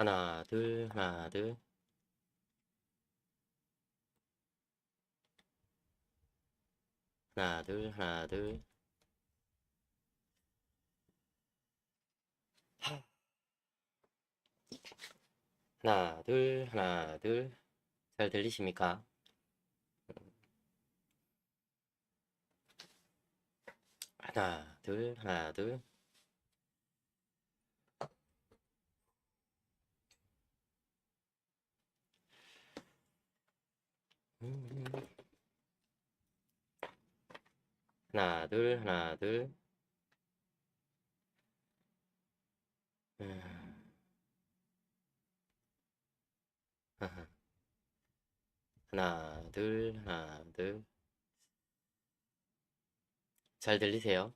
하나, 둘, 하나, 둘. 하나, 둘, 하나, 둘. 하. 하나, 둘, 하나, 둘. 잘 들리십니까? 하나, 둘, 하나, 둘. 하나, 둘, 하나, 둘. 음. 하나, 둘, 하나, 둘. 잘 들리세요?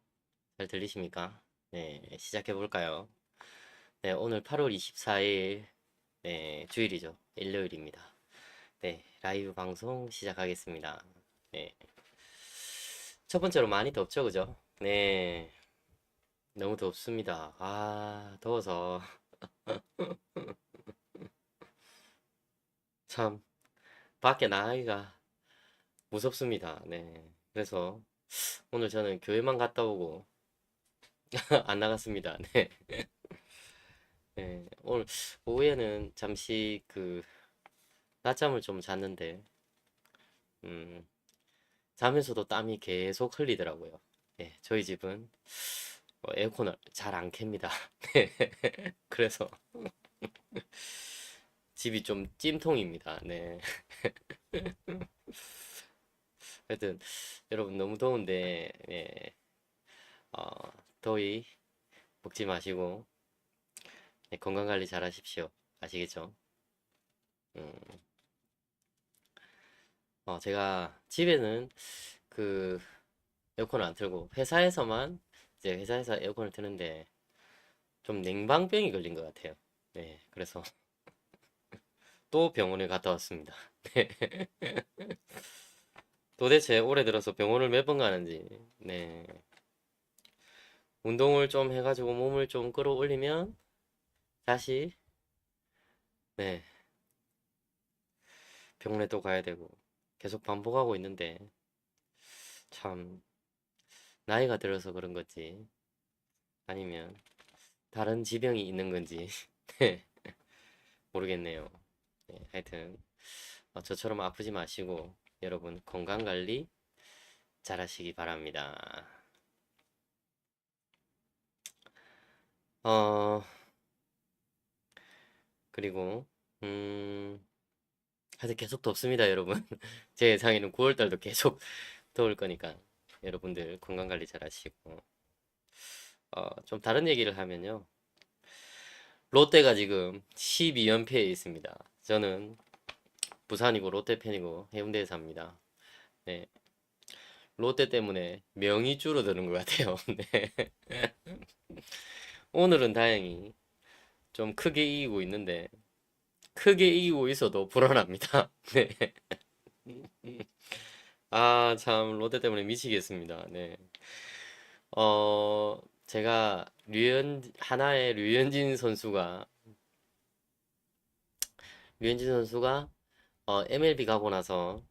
잘 들리십니까? 네, 시작해 볼까요? 네, 오늘 8월 24일, 네, 주일이죠. 일요일입니다. 네, 라이브 방송 시작하겠습니다. 네. 첫 번째로 많이 덥죠, 그죠? 네, 너무 덥습니다. 아, 더워서. 참, 밖에 나가기가 무섭습니다. 네. 그래서 오늘 저는 교회만 갔다 오고 안 나갔습니다. 네. 네. 오늘 오후에는 잠시 그 낮잠을 좀 잤는데 음, 자면서도 땀이 계속 흘리더라고요. 네, 저희 집은 어, 에어컨을 잘안 켭니다. 네. 그래서 집이 좀 찜통입니다. 네. 하여튼 여러분 너무 더운데 예, 어, 더위 먹지 마시고 네, 건강 관리 잘 하십시오. 아시겠죠? 음, 어, 제가 집에는 그 에어컨을 안 틀고 회사에서만 이제 회사에서 에어컨을 트는데 좀 냉방병이 걸린 것 같아요. 네, 그래서 또 병원에 갔다 왔습니다. 네. 도대체 올해 들어서 병원을 몇 번 가는지, 네. 운동을 좀 해가지고 몸을 좀 끌어올리면 다시, 네, 병원에 또 가야 되고 계속 반복하고 있는데 참 나이가 들어서 그런 건지 아니면 다른 지병이 있는 건지 네, 모르겠네요. 네, 하여튼 어, 저처럼 아프지 마시고 여러분 건강 관리 잘 하시기 바랍니다. 어, 그리고, 음, 하여튼 계속 덥습니다, 여러분. 제 예상에는 9월달도 계속 더울 거니까 여러분들 건강 관리 잘 하시고, 어, 좀 다른 얘기를 하면요. 롯데가 지금 12연패에 있습니다. 저는 부산이고 롯데 팬이고 해운대에 삽니다. 네. 롯데 때문에 명이 줄어드는 것 같아요. 네. 오늘은 다행히 좀 크게 이기고 있는데 크게 이기고 있어도 불안합니다. 네. 아, 참 롯데 때문에 미치겠습니다. 네. 어, 제가 류현 하나의 류현진 선수가 류현진 선수가 어, MLB 가고 나서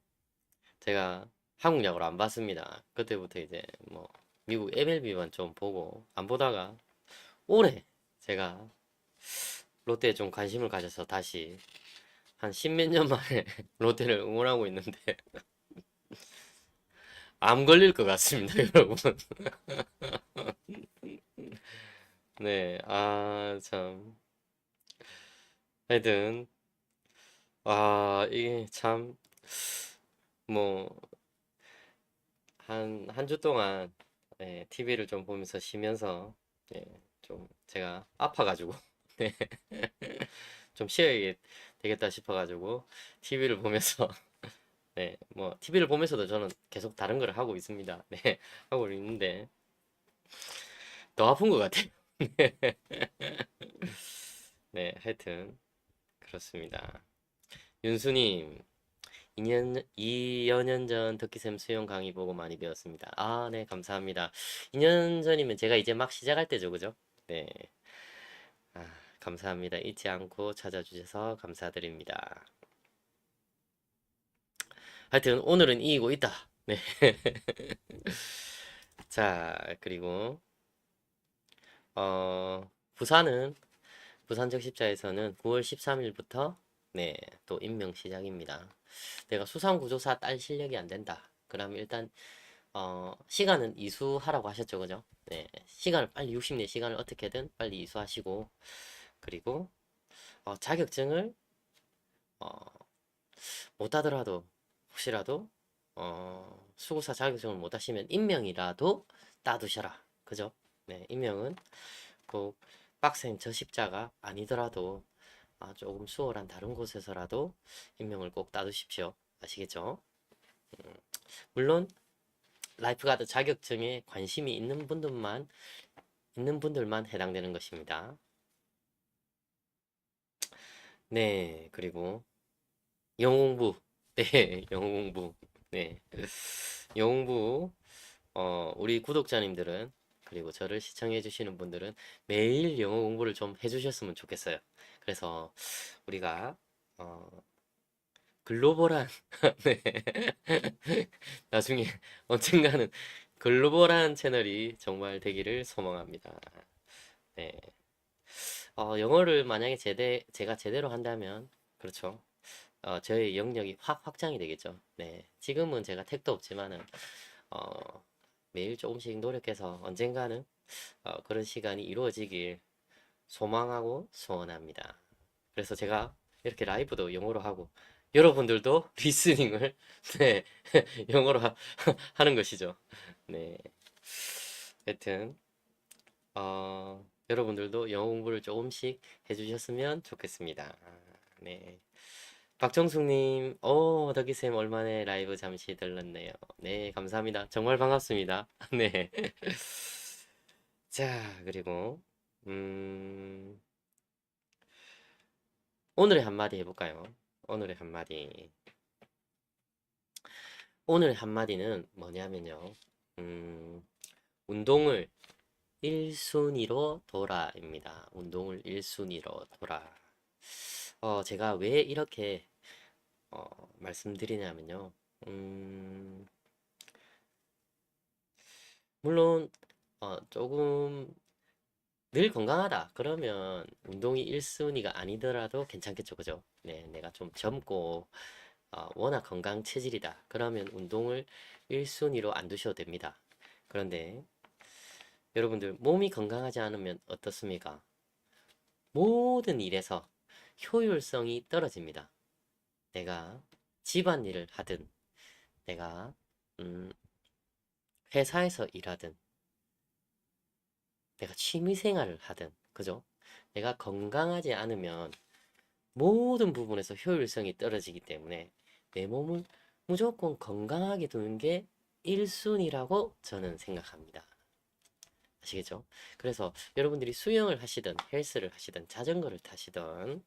제가 한국 야구를 안 봤습니다. 그때부터 이제 뭐 미국 MLB만 좀 보고 안 보다가 올해 제가 롯데에 좀 관심을 가져서 다시 한 십몇 년 만에 롯데를 응원하고 있는데 암 걸릴 것 같습니다, 여러분. 네, 아, 참. 하여튼, 아, 이게 참, 뭐, 한, 한 주 동안, 예, TV를 좀 보면서 쉬면서, 예, 좀 제가 아파가지고, 네, 좀 쉬어야 되겠다 싶어가지고, TV를 보면서, 네, 뭐, TV를 보면서도 저는 계속 다른 걸 하고 있습니다. 네, 하고 있는데, 더 아픈 것 같아요. 네, 하여튼, 그렇습니다. 윤수님, 2년, 2여년 전 덕기쌤 수영 강의 보고 많이 배웠습니다. 아, 네, 감사합니다. 2년 전이면 제가 이제 막 시작할 때죠, 그죠? 네. 아, 감사합니다. 잊지 않고 찾아주셔서 감사드립니다. 하여튼 오늘은 이기고 있다. 네. 자, 그리고 어, 부산은 부산 적십자에서는 9월 13일부터 네, 또 임명 시작입니다. 내가 수상구조사 딸 실력이 안 된다. 그러면 일단 어, 시간은 이수하라고 하셨죠, 그죠? 네, 시간을 빨리 60내 시간을 어떻게든 빨리 이수하시고 그리고 어, 자격증을 어, 못 하더라도 혹시라도 어, 수구사 자격증을 못 하시면 임명이라도 따두셔라. 그죠? 네, 임명은 꼭 빡센 저 십자가 아니더라도 아, 조금 수월한 다른 곳에서라도 임명을 꼭 따두십시오. 아시겠죠? 음, 물론 라이프가드 자격증에 관심이 있는 분들만 있는 분들만 해당되는 것입니다. 네, 그리고 영어 공부. 네, 영어 공부. 네. 영어 공부 어, 우리 구독자님들은 그리고 저를 시청해 주시는 분들은 매일 영어 공부를 좀 해주셨으면 좋겠어요. 그래서 우리가 어, 글로벌한 네. 나중에 언젠가는 글로벌한 채널이 정말 되기를 소망합니다. 네. 어, 영어를 만약에 제대, 제가 제대로 한다면, 그렇죠. 어, 저의 영역이 확 확장이 되겠죠. 네. 지금은 제가 택도 없지만은, 어, 매일 조금씩 노력해서 언젠가는 어, 그런 시간이 이루어지길 소망하고 소원합니다. 그래서 제가 이렇게 라이브도 영어로 하고, 여러분들도 리스닝을, 네, 영어로 하, 하는 것이죠. 네. 하여튼, 어, 여러분들도 영어 공부를 조금씩 해주셨으면 좋겠습니다. 네. 박정숙님, 오, 덕이쌤 얼마나 라이브 잠시 들렀네요. 네, 감사합니다. 정말 반갑습니다. 네. 자, 그리고, 음, 오늘의 한마디 해볼까요? 오늘의 한마디. 오늘의 한마디는 뭐냐면요. 음, 운동을 1순위로 돌아입니다. 운동을 1순위로 돌아. 어, 제가 왜 이렇게 어, 말씀드리냐면요. 음, 물론 어, 조금 늘 건강하다. 그러면 운동이 1순위가 아니더라도 괜찮겠죠. 그죠? 네, 내가 좀 젊고 어, 워낙 건강 체질이다. 그러면 운동을 1순위로 안 두셔도 됩니다. 그런데 여러분들 몸이 건강하지 않으면 어떻습니까? 모든 일에서 효율성이 떨어집니다. 내가 집안일을 하든, 내가 음, 회사에서 일하든, 내가 취미생활을 하든, 그죠? 내가 건강하지 않으면 모든 부분에서 효율성이 떨어지기 때문에 내 몸을 무조건 건강하게 두는 게 1순위라고 저는 생각합니다. 아시겠죠? 그래서 여러분들이 수영을 하시든 헬스를 하시든 자전거를 타시든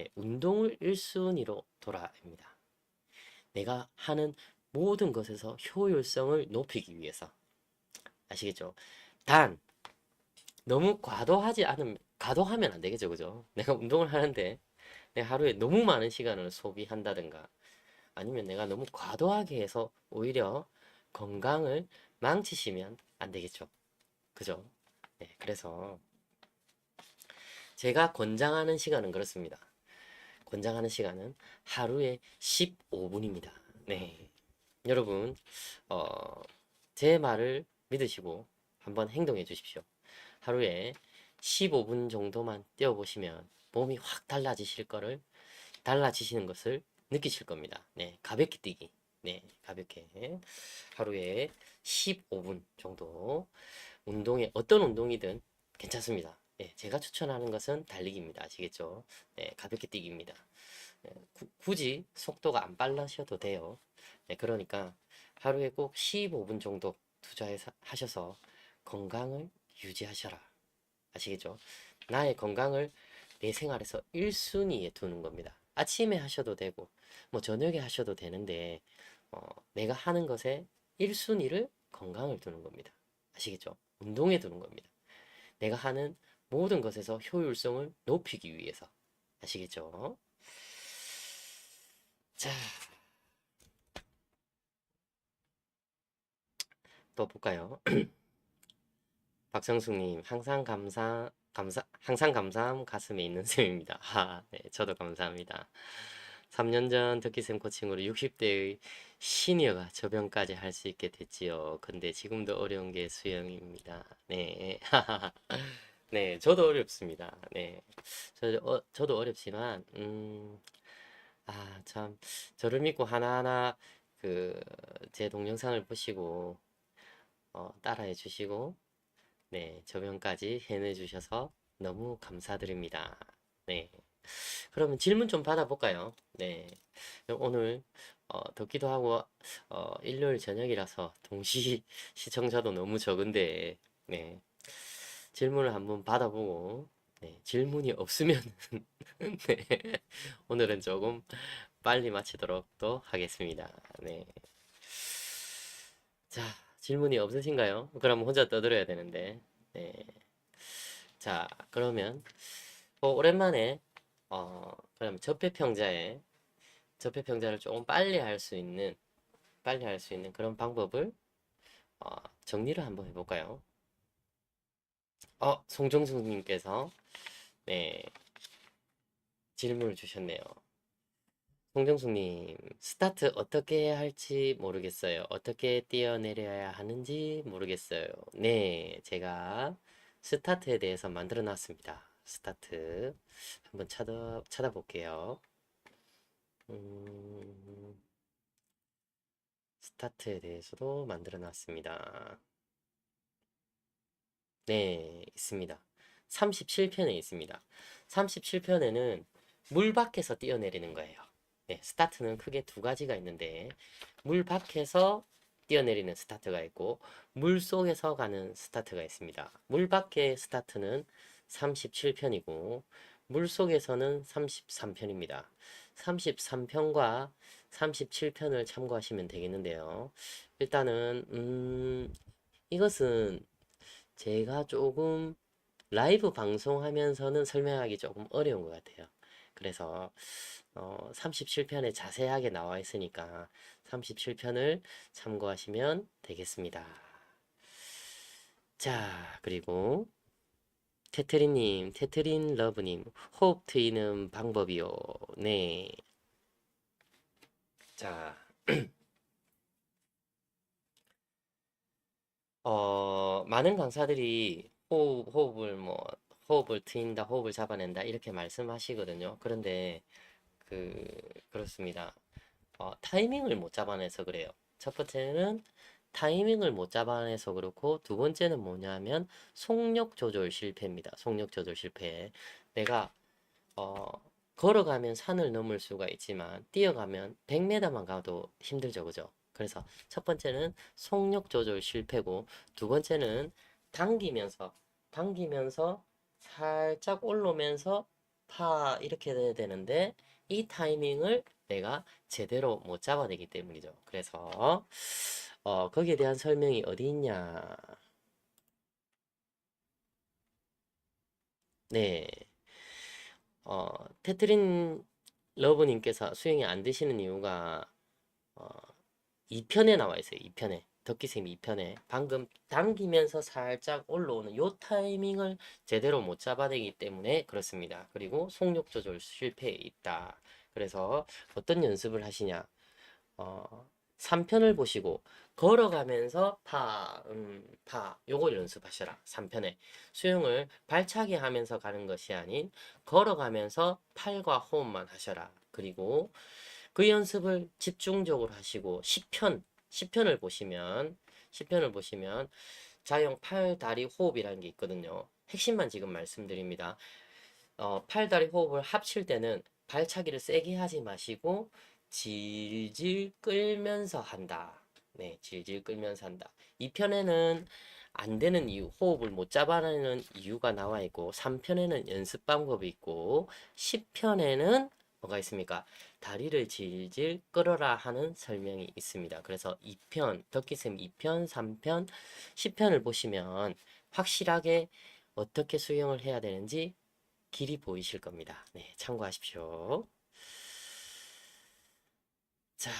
예, 운동을 1순위로 돌아입니다. 내가 하는 모든 것에서 효율성을 높이기 위해서 아시겠죠? 단 너무 과도하지 않으면 과도하면 안 되겠죠, 그죠? 내가 운동을 하는데 내 하루에 너무 많은 시간을 소비한다든가 아니면 내가 너무 과도하게 해서 오히려 건강을 망치시면 안 되겠죠. 그죠? 네, 그래서 제가 권장하는 시간은 그렇습니다. 권장하는 시간은 하루에 15분입니다. 네. 여러분, 어, 제 말을 믿으시고 한번 행동해 주십시오. 하루에 15분 정도만 뛰어보시면 몸이 확 달라지실 거를, 달라지시는 것을 느끼실 겁니다. 네, 가볍게 뛰기. 네, 가볍게. 하루에 15분 정도. 운동에, 어떤 운동이든 괜찮습니다. 네, 제가 추천하는 것은 달리기입니다. 아시겠죠? 네, 가볍게 뛰기입니다. 네, 구, 굳이 속도가 안 빨라셔도 돼요. 네, 그러니까 하루에 꼭 15분 정도 투자하셔서 건강을 유지하셔라. 아시겠죠? 나의 건강을 내 생활에서 1순위에 두는 겁니다. 아침에 하셔도 되고, 뭐 저녁에 하셔도 되는데, 어, 내가 하는 것에 1순위를 건강을 두는 겁니다. 아시겠죠? 운동에 두는 겁니다. 내가 하는 모든 것에서 효율성을 높이기 위해서. 아시겠죠? 자, 또 볼까요? 박정숙님, 항상 감사, 감사, 항상 감사함 가슴에 있는 쌤입니다. 아, 네, 저도 감사합니다. 3년 전 덕기쌤 코칭으로 60대의 시니어가 저병까지 할 수 있게 됐지요. 근데 지금도 어려운 게 수영입니다. 네. 네, 저도 어렵습니다. 네. 저, 어, 저도 어렵지만, 음, 아, 참, 저를 믿고 하나하나 그, 제 동영상을 보시고, 어, 따라해 주시고, 네, 저변까지 해내 주셔서 너무 감사드립니다. 네. 그러면 질문 좀 받아볼까요? 네. 오늘, 어, 덥기도 하고, 어, 일요일 저녁이라서 동시 시청자도 너무 적은데, 네. 질문을 한번 받아보고, 네. 질문이 없으면, 네. 오늘은 조금 빨리 마치도록 또 하겠습니다. 네. 자, 질문이 없으신가요? 그럼 혼자 떠들어야 되는데. 네. 자, 그러면 어, 오랜만에 어, 그럼 접폐평자에 접폐평자를 조금 빨리 할 수 있는 빨리 할 수 있는 그런 방법을 어, 정리를 한번 해볼까요? 어, 송정숙님께서 네 질문을 주셨네요. 송정숙님, 스타트 어떻게 해야 할지 모르겠어요. 어떻게 뛰어내려야 하는지 모르겠어요. 네, 제가 스타트에 대해서 만들어 놨습니다. 스타트. 한번 찾아, 찾아볼게요. 음, 스타트에 대해서도 만들어 놨습니다. 네, 있습니다. 37편에 있습니다. 37편에는 물 밖에서 뛰어내리는 거예요. 네, 스타트는 크게 두 가지가 있는데 물 밖에서 뛰어내리는 스타트가 있고 물 속에서 가는 스타트가 있습니다. 물 밖의 스타트는 37편이고 물 속에서는 33편입니다. 33편과 37편을 참고하시면 되겠는데요. 일단은 음, 이것은 제가 조금 라이브 방송하면서는 설명하기 조금 어려운 것 같아요. 그래서 어, 37편에 자세하게 나와 있으니까 37편을 참고하시면 되겠습니다. 자, 그리고 테트리님, 테트린 러브님, 호흡 트이는 방법이요. 네. 자, 어, 많은 강사들이 호흡, 호흡을 뭐, 호흡을 트인다, 호흡을 잡아낸다, 이렇게 말씀하시거든요. 그런데, 그, 그렇습니다. 어, 타이밍을 못 잡아내서 그래요. 첫 번째는 타이밍을 못 잡아내서 그렇고, 두 번째는 뭐냐면, 속력 조절 실패입니다. 속력 조절 실패. 내가, 어, 걸어가면 산을 넘을 수가 있지만, 뛰어가면 100m만 가도 힘들죠. 그죠? 그래서 첫 번째는 속력 조절 실패고, 두 번째는 당기면서, 당기면서 살짝 올라오면서 파 이렇게 돼야 되는데, 이 타이밍을 내가 제대로 못 잡아내기 때문이죠. 그래서 어, 거기에 대한 설명이 어디 있냐? 네. 어, 테트린 러브님께서 수영이 안 되시는 이유가 어, 2편에 나와 있어요. 2편에. 덕기쌤 2편에 방금 당기면서 살짝 올라오는 요 타이밍을 제대로 못 잡아내기 때문에 그렇습니다. 그리고 속력 조절 실패에 있다. 그래서 어떤 연습을 하시냐? 어, 3편을 보시고 걸어가면서 파, 음, 파 요걸 연습하셔라. 3편에 수영을 발차기 하면서 가는 것이 아닌 걸어가면서 팔과 호흡만 하셔라. 그리고 그 연습을 집중적으로 하시고 10편 10편을 보시면 10편을 보시면 자영 팔 다리 호흡이라는 게 있거든요. 핵심만 지금 말씀드립니다. 어, 팔 다리 호흡을 합칠 때는 발차기를 세게 하지 마시고 질질 끌면서 한다. 네, 질질 끌면서 한다. 이 편에는 안 되는 이유, 호흡을 못 잡아내는 이유가 나와 있고, 3편에는 연습 방법이 있고, 10편에는 뭐가 있습니까? 다리를 질질 끌어라 하는 설명이 있습니다. 그래서 2편, 덕기쌤 2편, 3편, 10편을 보시면 확실하게 어떻게 수영을 해야 되는지 길이 보이실 겁니다. 네, 참고하십시오. 자,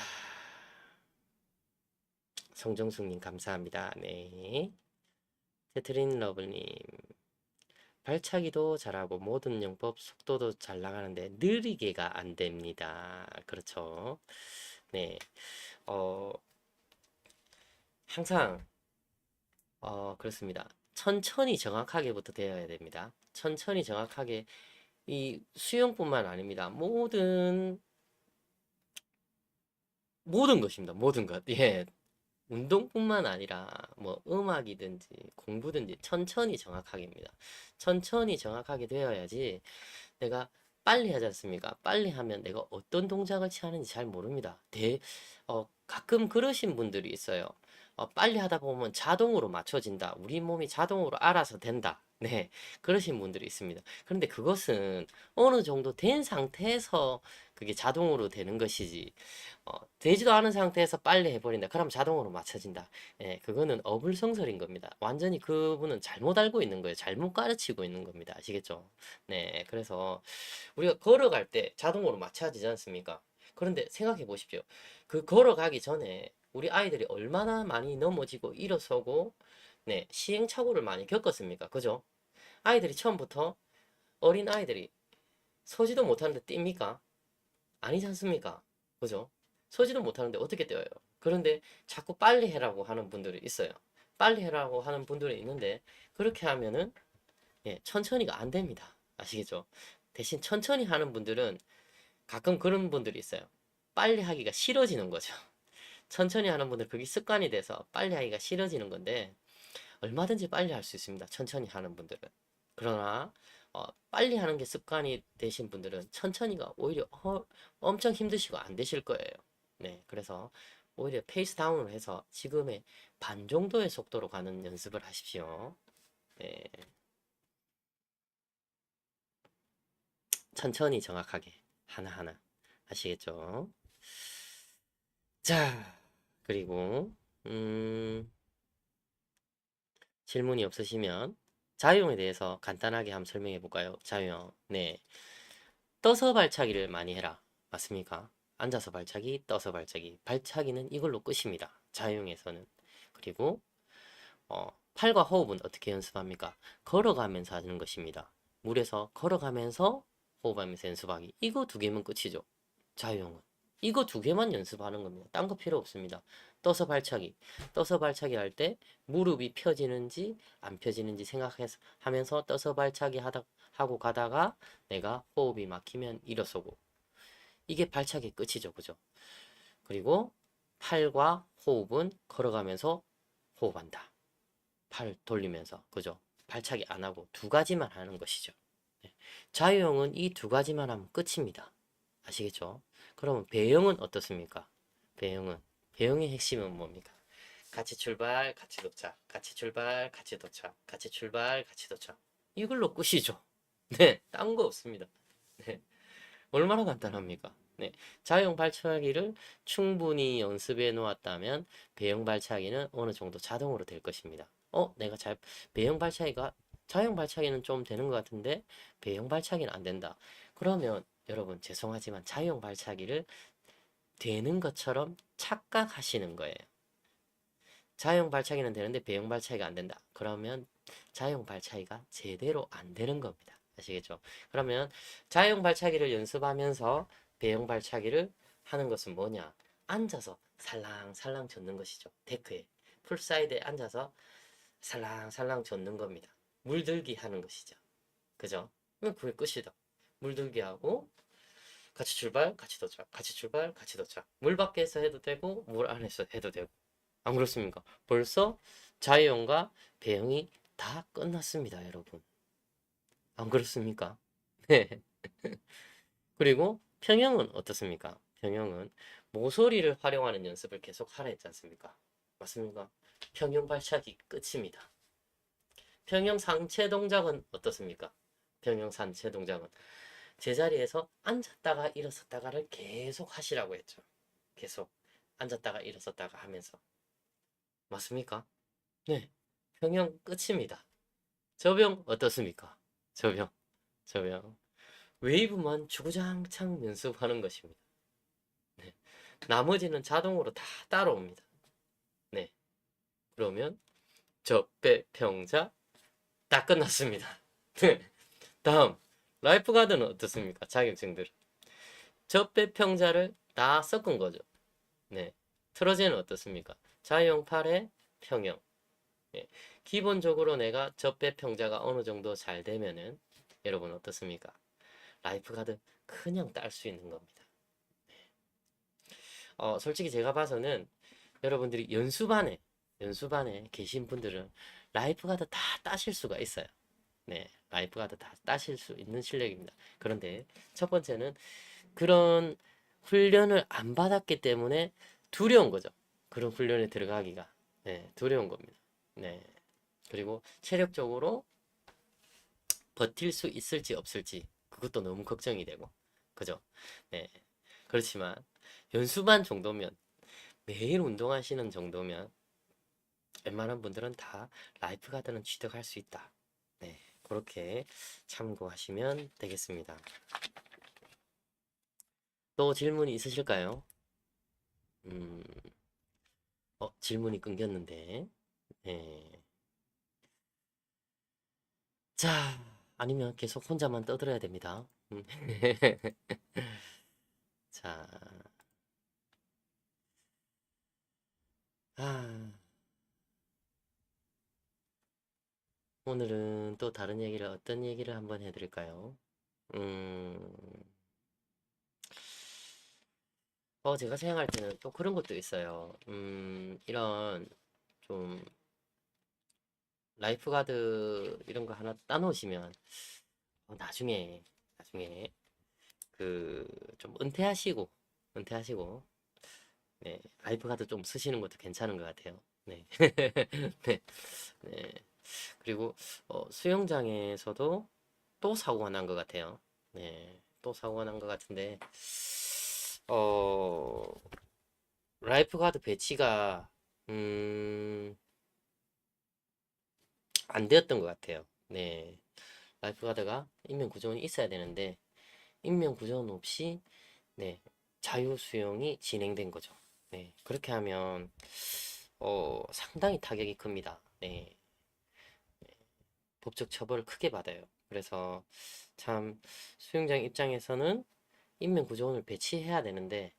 성정숙님 감사합니다. 네. 테트린 러블님. 발차기도 잘하고 모든 영법 속도도 잘 나가는데 느리게가 안 됩니다. 그렇죠. 네. 어, 항상, 어, 그렇습니다. 천천히 정확하게부터 되어야 됩니다. 천천히 정확하게 이 수영뿐만 아닙니다. 모든 모든 것입니다. 모든 것. 예. 운동뿐만 아니라 뭐 음악이든지 공부든지 천천히 정확하게입니다. 천천히 정확하게 되어야지 내가 빨리 하지 않습니까? 빨리 하면 내가 어떤 동작을 취하는지 잘 모릅니다. 대, 어, 가끔 그러신 분들이 있어요. 어, 빨리 하다 보면 자동으로 맞춰진다. 우리 몸이 자동으로 알아서 된다. 네, 그러신 분들이 있습니다. 그런데 그것은 어느 정도 된 상태에서 그게 자동으로 되는 것이지, 어, 되지도 않은 상태에서 빨리 해버린다. 그럼 자동으로 맞춰진다. 예, 그거는 어불성설인 겁니다. 완전히 그분은 잘못 알고 있는 거예요. 잘못 가르치고 있는 겁니다. 아시겠죠? 네, 그래서 우리가 걸어갈 때 자동으로 맞춰지지 않습니까? 그런데 생각해 보십시오. 그 걸어가기 전에 우리 아이들이 얼마나 많이 넘어지고 일어서고, 네, 시행착오를 많이 겪었습니까? 그죠? 아이들이 처음부터 어린 아이들이 서지도 못하는데 뜁니까? 아니지 않습니까? 그죠? 서지도 못하는데 어떻게 뛰어요? 그런데 자꾸 빨리 해라고 하는 분들이 있어요. 빨리 해라고 하는 분들이 있는데 그렇게 하면은 예, 천천히가 안 됩니다. 아시겠죠? 대신 천천히 하는 분들은 가끔 그런 분들이 있어요. 빨리 하기가 싫어지는 거죠. 천천히 하는 분들 그게 습관이 돼서 빨리 하기가 싫어지는 건데 얼마든지 빨리 할 수 있습니다. 천천히 하는 분들은. 그러나 어, 빨리 하는 게 습관이 되신 분들은 천천히가 오히려 어, 엄청 힘드시고 안 되실 거예요. 네, 그래서 오히려 페이스 다운을 해서 지금의 반 정도의 속도로 가는 연습을 하십시오. 네. 천천히 정확하게 하나하나 아시겠죠? 자, 그리고 음, 질문이 없으시면 자유형에 대해서 간단하게 한번 설명해 볼까요? 자유형. 네. 떠서 발차기를 많이 해라. 맞습니까? 앉아서 발차기, 떠서 발차기. 발차기는 이걸로 끝입니다. 자유형에서는. 그리고 어, 팔과 호흡은 어떻게 연습합니까? 걸어가면서 하는 것입니다. 물에서 걸어가면서 호흡하면서 연습하기. 이거 두 개면 끝이죠. 자유형은. 이거 두 개만 연습하는 겁니다. 딴 거 필요 없습니다. 떠서 발차기. 떠서 발차기 할 때 무릎이 펴지는지 안 펴지는지 생각해서 하면서 떠서 발차기 하다 하고 가다가 내가 호흡이 막히면 일어서고 이게 발차기 끝이죠. 그죠? 그리고 팔과 호흡은 걸어가면서 호흡한다. 팔 돌리면서. 그죠? 발차기 안 하고 두 가지만 하는 것이죠. 네. 자유형은 이 두 가지만 하면 끝입니다. 아시겠죠? 그러면 배영은 어떻습니까? 배영은 배영의 핵심은 뭡니까? 같이 출발, 같이 도착, 같이 출발, 같이 도착, 같이 출발, 같이 도착. 이걸로 끝이죠. 네, 딴 거 없습니다. 네, 얼마나 간단합니까? 네, 자영 발차기를 충분히 연습해 놓았다면 배영 발차기는 어느 정도 자동으로 될 것입니다. 어, 내가 잘 배영 발차기가 자영 발차기는 좀 되는 것 같은데 배영 발차기는 안 된다. 그러면 여러분 죄송하지만 자유형 발차기를 되는 것처럼 착각하시는 거예요. 자유형 발차기는 되는데 배영 발차기가 안 된다. 그러면 자유형 발차기가 제대로 안 되는 겁니다. 아시겠죠? 그러면 자유형 발차기를 연습하면서 배영 발차기를 하는 것은 뭐냐? 앉아서 살랑살랑 젓는 것이죠. 데크에 풀사이드에 앉아서 살랑살랑 젓는 겁니다. 물들기 하는 것이죠. 그죠? 그게 끝이다. 물들기 하고 같이 출발, 같이 도착, 같이 출발, 같이 도착. 물 밖에서 해도 되고 물 안에서 해도 되고. 안 그렇습니까? 벌써 자유형과 배영이 다 끝났습니다, 여러분. 안 그렇습니까? 네. 그리고 평형은 어떻습니까? 평형은 모서리를 활용하는 연습을 계속 하라 했지 않습니까? 맞습니까? 평형 발차기 끝입니다. 평형 상체 동작은 어떻습니까? 평형 상체 동작은 제자리에서 앉았다가 일어섰다가를 계속 하시라고 했죠. 계속 앉았다가 일어섰다가 하면서 맞습니까? 네, 평형 끝입니다. 저병 어떻습니까? 저병, 저병. 웨이브만 주구장창 연습하는 것입니다. 네. 나머지는 자동으로 다 따라옵니다. 네. 그러면 적배 평자 다 끝났습니다. 네. 다음 라이프 가드는 어떻습니까? 자격증들. 적배 평자를 다 섞은 거죠. 네. 트러제는 어떻습니까? 자유형 8의 평형. 예. 기본적으로 내가 접배 평자가 어느 정도 잘 되면은 여러분 어떻습니까? 라이프 가드 그냥 딸 수 있는 겁니다. 네. 어, 솔직히 제가 봐서는 여러분들이 연수반에 연수반에 계신 분들은 라이프 가드 다 따실 수가 있어요. 네, 라이프 가드 다 따실 수 있는 실력입니다. 그런데 첫 번째는 그런 훈련을 안 받았기 때문에 두려운 거죠. 그런 훈련에 들어가기가 네, 두려운 겁니다. 네. 그리고 체력적으로 버틸 수 있을지 없을지 그것도 너무 걱정이 되고 그죠? 네. 그렇지만 연수반 정도면 매일 운동하시는 정도면 웬만한 분들은 다 라이프 가드는 취득할 수 있다. 네. 그렇게 참고하시면 되겠습니다. 또 질문이 있으실까요? 음, 어, 질문이 끊겼는데. 네. 자, 아니면 계속 혼자만 떠들어야 됩니다. 음. 자, 아, 오늘은 또 다른 얘기를 어떤 얘기를 한번 해드릴까요? 음, 어, 제가 생각할 때는 또 그런 것도 있어요. 음, 이런 좀 라이프 가드 이런 거 하나 따놓으시면 어, 나중에 나중에 그 좀 은퇴하시고 은퇴하시고 네 라이프 가드 좀 쓰시는 것도 괜찮은 것 같아요. 네. 네. 네. 그리고 어, 수영장에서도 또 사고가 난 것 같아요. 네. 또 사고가 난 것 같은데 어 라이프 가드 배치가 음 안 되었던 것 같아요. 네. 라이프 가드가 인명 구조원이 있어야 되는데 인명 구조원 없이 네. 자유 수영이 진행된 거죠. 네. 그렇게 하면 어, 상당히 타격이 큽니다. 네. 네. 법적 처벌을 크게 받아요. 그래서 참 수영장 입장에서는 인명 구조원을 배치해야 되는데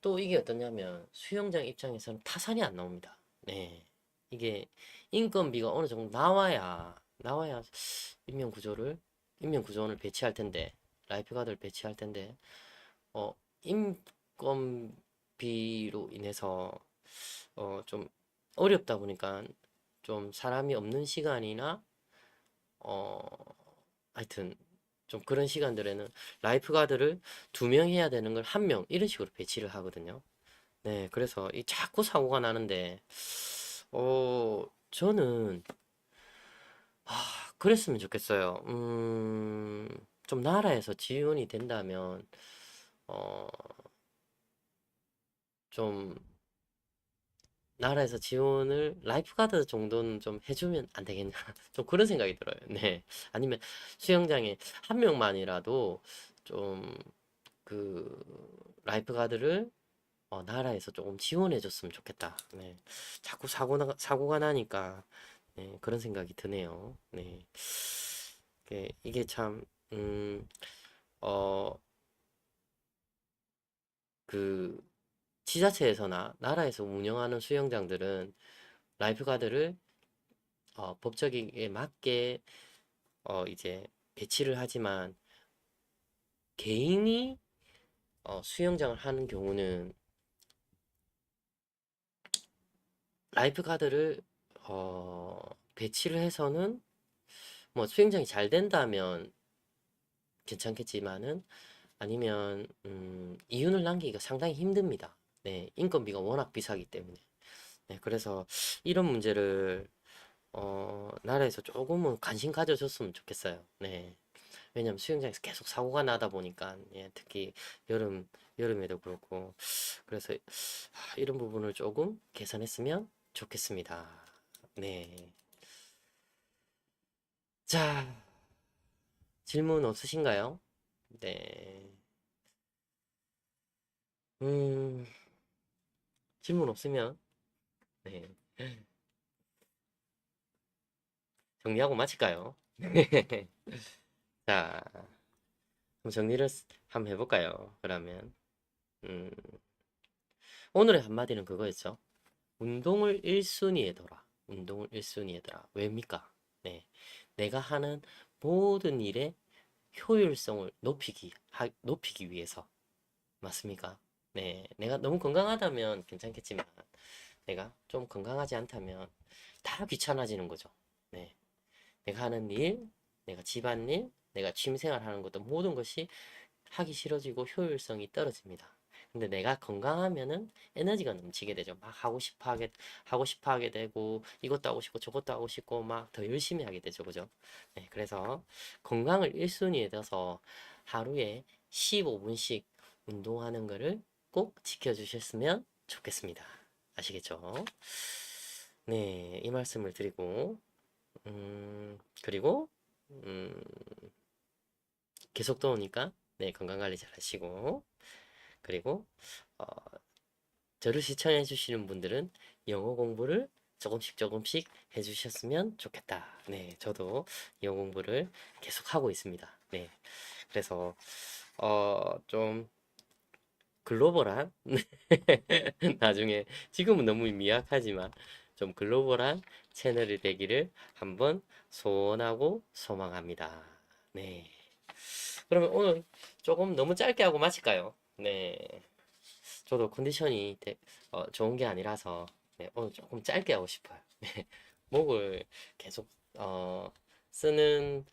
또 이게 어떠냐면 수영장 입장에서는 타산이 안 나옵니다. 네. 이게 인건비가 어느 정도 나와야 나와야 인명 구조를 인명 구조원을 배치할 텐데 라이프 가드를 배치할 텐데 어 인건비로 인해서 어 좀 어렵다 보니까 좀 사람이 없는 시간이나 어 하여튼 좀 그런 시간들에는 라이프 가드를 두 명 해야 되는 걸 한 명 이런 식으로 배치를 하거든요. 네, 그래서 이 자꾸 사고가 나는데 어 저는 아, 그랬으면 좋겠어요. 음, 좀 나라에서 지원이 된다면, 어, 좀, 나라에서 지원을 라이프 가드 정도는 좀 해주면 안 되겠나? 좀 그런 생각이 들어요. 네. 아니면 수영장에 한 명만이라도 좀, 그, 라이프 가드를 어, 나라에서 조금 지원해 줬으면 좋겠다. 네. 자꾸 사고 나, 사고가 나니까 네, 그런 생각이 드네요. 네. 이게 참, 음, 어, 그, 지자체에서나 나라에서 운영하는 수영장들은 라이프가드를 어, 법적에 맞게 어, 이제 배치를 하지만 개인이 어, 수영장을 하는 경우는 라이프가드를 어, 배치를 해서는 뭐 수영장이 잘 된다면 괜찮겠지만은 아니면 음, 이윤을 남기기가 상당히 힘듭니다. 네, 인건비가 워낙 비싸기 때문에. 네, 그래서 이런 문제를 어, 나라에서 조금은 관심 가져줬으면 좋겠어요. 네. 왜냐면 수영장에서 계속 사고가 나다 보니까 예, 특히 여름 여름에도 그렇고 그래서 아, 이런 부분을 조금 개선했으면 좋겠습니다. 네. 자, 질문 없으신가요? 네. 음, 질문 없으면, 네. 정리하고 마칠까요? 자, 그럼 정리를 스- 한번 해볼까요? 그러면, 음, 오늘의 한마디는 그거였죠. 운동을 1순위에 둬라. 운동을 1순위에 둬라. 왜입니까? 네. 내가 하는 모든 일의 효율성을 높이기, 하, 높이기 위해서. 맞습니까? 네. 내가 너무 건강하다면 괜찮겠지만, 내가 좀 건강하지 않다면 다 귀찮아지는 거죠. 네. 내가 하는 일, 내가 집안일, 내가 취미생활 하는 것도 모든 것이 하기 싫어지고 효율성이 떨어집니다. 근데 내가 건강하면은 에너지가 넘치게 되죠. 막 하고 싶어 하게, 하고 싶어 하게 되고, 이것도 하고 싶고, 저것도 하고 싶고, 막 더 열심히 하게 되죠. 그죠? 네, 그래서 건강을 1순위에 둬서 하루에 15분씩 운동하는 거를 꼭 지켜주셨으면 좋겠습니다. 아시겠죠? 네, 이 말씀을 드리고, 음, 그리고, 음, 계속 더우니까, 네, 건강관리 잘 하시고, 그리고, 어, 저를 시청해 주시는 분들은 영어 공부를 조금씩 조금씩 해주셨으면 좋겠다. 네, 저도 영어 공부를 계속 하고 있습니다. 네, 그래서, 어, 좀, 글로벌한, 나중에, 지금은 너무 미약하지만, 좀 글로벌한 채널이 되기를 한번 소원하고 소망합니다. 네. 그러면 오늘 조금 너무 짧게 하고 마칠까요? 네. 저도 컨디션이 되- 어, 좋은 게 아니라서 네, 오늘 조금 짧게 하고 싶어요. 네. 목을 계속 어, 쓰는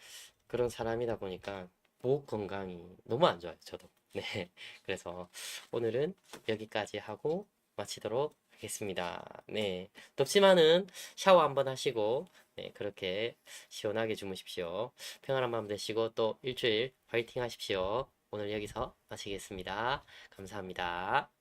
그런 사람이다 보니까 목 건강이 너무 안 좋아요. 저도. 네. 그래서 오늘은 여기까지 하고 마치도록 하겠습니다. 네. 덥지만은 샤워 한번 하시고 네, 그렇게 시원하게 주무십시오. 평안한 밤 되시고 또 일주일 화이팅 하십시오. 오늘 여기서 마치겠습니다. 감사합니다.